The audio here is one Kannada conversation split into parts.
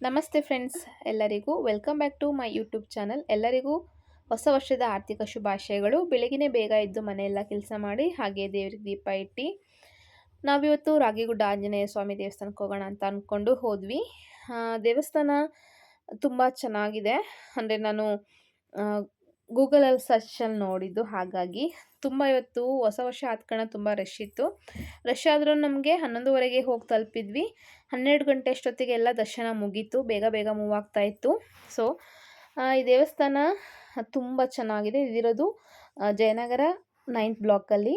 ನಮಸ್ತೆ ಫ್ರೆಂಡ್ಸ್, ಎಲ್ಲರಿಗೂ welcome back to my YouTube channel. ಎಲ್ಲರಿಗೂ ಹೊಸ ವರ್ಷದ ಆರ್ಥಿಕ ಶುಭಾಶಯಗಳು. ಬೆಳಗಿನೇ ಬೇಗ ಎದ್ದು ಮನೆಯೆಲ್ಲ ಕೆಲಸ ಮಾಡಿ ಹಾಗೆ ದೇವ್ರಿಗೆ ದೀಪ ಇಟ್ಟು ನಾವಿವತ್ತು ರಾಗಿಗುಡ್ಡ ಆಂಜನೇಯ ಸ್ವಾಮಿ ದೇವಸ್ಥಾನಕ್ಕೆ ಹೋಗೋಣ ಅಂತ ಅಂದ್ಕೊಂಡು ಹೋದ್ವಿ. ದೇವಸ್ಥಾನ ತುಂಬ ಚೆನ್ನಾಗಿದೆ. ಅಂದರೆ ನಾನು ಗೂಗಲಲ್ಲಿ ಸರ್ಚಲ್ಲಿ ನೋಡಿದ್ದು ಹಾಗಾಗಿ ತುಂಬ ಇವತ್ತು ಹೊಸ ವರ್ಷ ಆದ ತುಂಬ ರಶ್ ಇತ್ತು. ರಶ್ ಆದರೂ ನಮಗೆ ಹನ್ನೊಂದುವರೆಗೆ ಹೋಗಿ ತಲುಪಿದ್ವಿ. ಹನ್ನೆರಡು ಗಂಟೆ ಅಷ್ಟೊತ್ತಿಗೆ ಎಲ್ಲ ದರ್ಶನ ಮುಗೀತು. ಬೇಗ ಬೇಗ ಮೂವ್ ಆಗ್ತಾ ಇತ್ತು. ಸೊ ಈ ದೇವಸ್ಥಾನ ತುಂಬ ಚೆನ್ನಾಗಿದೆ. ಇದಿರೋದು ಜಯನಗರ ನೈನ್ತ್ ಬ್ಲಾಕಲ್ಲಿ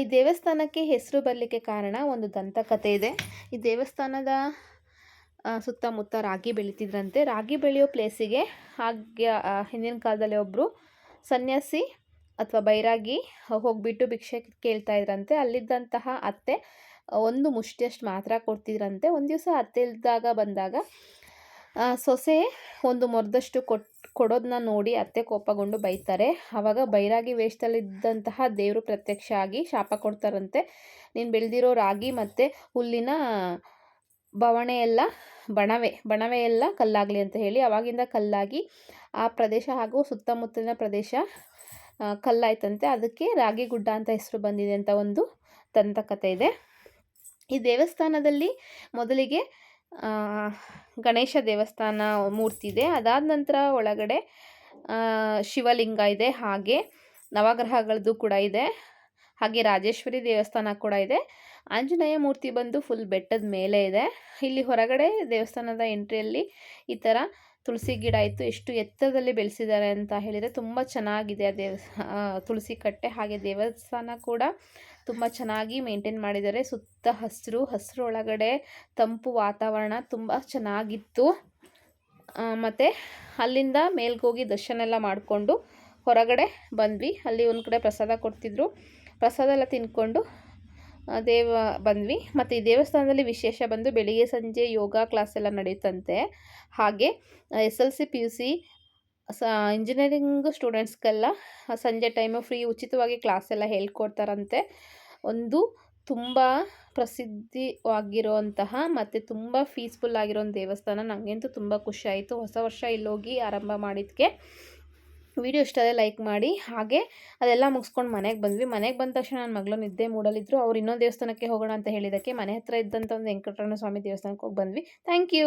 ಈ ದೇವಸ್ಥಾನಕ್ಕೆ ಹೆಸರು ಬರಲಿಕ್ಕೆ ಕಾರಣ ಒಂದು ದಂತಕಥೆ ಇದೆ. ಈ ದೇವಸ್ಥಾನದ ಸುತ್ತಮುತ್ತ ರಾಗಿ ಬೆಳೀತಿದ್ರಂತೆ. ರಾಗಿ ಬೆಳೆಯೋ ಪ್ಲೇಸಿಗೆ ಹಾಗೆ ಹಿಂದಿನ ಕಾಲದಲ್ಲಿ ಒಬ್ಬರು ಸನ್ಯಾಸಿ ಅಥವಾ ಬೈರಾಗಿ ಹೋಗಿಬಿಟ್ಟು ಭಿಕ್ಷೆ ಕೇಳ್ತಾ ಇದ್ರಂತೆ. ಅಲ್ಲಿದ್ದಂತಹ ಅತ್ತೆ ಒಂದು ಮುಷ್ಟಿಯಷ್ಟು ಮಾತ್ರ ಕೊಡ್ತಿದ್ರಂತೆ. ಒಂದು ದಿವಸ ಅತ್ತೆ ಇಲ್ದಾಗ ಬಂದಾಗ ಸೊಸೆ ಒಂದು ಮೊರದಷ್ಟು ಕೊಟ್ ಕೊಡೋದನ್ನ ನೋಡಿ ಅತ್ತೆ ಕೋಪಗೊಂಡು ಬೈತಾರೆ. ಆವಾಗ ಬೈರಾಗಿ ವೇಷದಲ್ಲಿದ್ದಂತಹ ದೇವರು ಪ್ರತ್ಯಕ್ಷ ಆಗಿ ಶಾಪ ಕೊಡ್ತಾರಂತೆ. ನೀನು ಬೆಳೆದಿರೋ ರಾಗಿ ಮತ್ತು ಹುಲ್ಲಿನ ಬವಣೆ ಎಲ್ಲ, ಬಣವೆ ಬಣವೆ ಎಲ್ಲ ಕಲ್ಲಾಗಲಿ ಅಂತ ಹೇಳಿ ಅವಾಗಿಂದ ಕಲ್ಲಾಗಿ ಆ ಪ್ರದೇಶ ಹಾಗೂ ಸುತ್ತಮುತ್ತಲಿನ ಪ್ರದೇಶ ಕಲ್ಲಾಯ್ತಂತೆ. ಅದಕ್ಕೆ ರಾಗಿ ಗುಡ್ಡ ಅಂತ ಹೆಸರು ಬಂದಿದೆ ಅಂತ ಒಂದು ದಂತಕಥೆ ಇದೆ. ಈ ದೇವಸ್ಥಾನದಲ್ಲಿ ಮೊದಲಿಗೆ ಗಣೇಶ ದೇವಸ್ಥಾನ ಮೂರ್ತಿ ಇದೆ. ಅದಾದ ನಂತರ ಒಳಗಡೆ ಶಿವಲಿಂಗ ಇದೆ. ಹಾಗೆ ನವಗ್ರಹಗಳದ್ದು ಕೂಡ ಇದೆ. ಹಾಗೆ ರಾಜೇಶ್ವರಿ ದೇವಸ್ಥಾನ ಕೂಡ ಇದೆ. ಆಂಜನೇಯ ಮೂರ್ತಿ ಬಂದು ಫುಲ್ ಬೆಟ್ಟದ ಮೇಲೆ ಇದೆ. ಇಲ್ಲಿ ಹೊರಗಡೆ ದೇವಸ್ಥಾನದ ಎಂಟ್ರಿಯಲ್ಲಿ ಈ ಥರ ತುಳಸಿ ಗಿಡ ಇತ್ತು. ಎಷ್ಟು ಎತ್ತರದಲ್ಲಿ ಬೆಳೆಸಿದ್ದಾರೆ ಅಂತ ಹೇಳಿದರೆ ತುಂಬ ಚೆನ್ನಾಗಿದೆ ಆ ದೇವ ತುಳಸಿ ಕಟ್ಟೆ. ಹಾಗೆ ದೇವಸ್ಥಾನ ಕೂಡ ತುಂಬ ಚೆನ್ನಾಗಿ ಮೇಂಟೈನ್ ಮಾಡಿದ್ದಾರೆ. ಸುತ್ತ ಹಸಿರು ಹಸಿರು ಒಳಗಡೆ ತಂಪು ವಾತಾವರಣ ತುಂಬ ಚೆನ್ನಾಗಿತ್ತು. ಮತ್ತು ಅಲ್ಲಿಂದ ಮೇಲ್ಗೋಗಿ ದರ್ಶನ ಎಲ್ಲ ಮಾಡಿಕೊಂಡು ಹೊರಗಡೆ ಬಂದ್ವಿ. ಅಲ್ಲಿ ಒಂದು ಕಡೆ ಪ್ರಸಾದ ಕೊಡ್ತಿದ್ರು. ಪ್ರಸಾದ ಎಲ್ಲ ತಿನ್ಕೊಂಡು ದೇವ ಬಂದ್ವಿ. ಮತ್ತು ಈ ದೇವಸ್ಥಾನದಲ್ಲಿ ವಿಶೇಷ ಬಂದು ಬೆಳಿಗ್ಗೆ ಸಂಜೆ ಯೋಗ ಕ್ಲಾಸ್ ಎಲ್ಲ ನಡೆಯುತ್ತಂತೆ. ಹಾಗೆ S L C P U C ಸ ಇಂಜಿನಿಯರಿಂಗ್ ಸ್ಟೂಡೆಂಟ್ಸ್ಗೆಲ್ಲ ಸಂಜೆ ಟೈಮು ಫ್ರೀ ಉಚಿತವಾಗಿ ಕ್ಲಾಸ್ ಎಲ್ಲ ಹೇಳ್ಕೊಡ್ತಾರಂತೆ. ಒಂದು ತುಂಬ ಪ್ರಸಿದ್ಧಿವಾಗಿರುವಂತಹ ಮತ್ತು ತುಂಬ ಪೀಸ್ಫುಲ್ ಆಗಿರೋ ದೇವಸ್ಥಾನ. ನನಗಂತೂ ತುಂಬ ಖುಷಿ ಆಯಿತು. ಹೊಸ ವರ್ಷ ಇಲ್ಲೋಗಿ ಆರಂಭ ಮಾಡಿದ್ದಕ್ಕೆ ವಿಡಿಯೋ ಇಷ್ಟದೇ ಲೈಕ್ ಮಾಡಿ. ಹಾಗೆ ಅದೆಲ್ಲ ಮುಗಿಸ್ಕೊಂಡು ಮನೆಗೆ ಬಂದ್ವಿ. ಮನೆಗೆ ಬಂದ ತಕ್ಷಣ ನನ್ನ ಮಗಳು ನಿದ್ದೆ ಮೂಡಲಿದ್ರು ಅವ್ರು ಇನ್ನೊಂದು ದೇವಸ್ಥಾನಕ್ಕೆ ಹೋಗೋಣ ಅಂತ ಹೇಳಿದ್ದಕ್ಕೆ ಮನೆ ಹತ್ರ ಇದ್ದಂಥ ಒಂದು ವೆಂಕಟರಮಣ ಸ್ವಾಮಿ ದೇವಸ್ಥಾನಕ್ಕೆ ಹೋಗಿ ಬಂದ್ವಿ. Thank you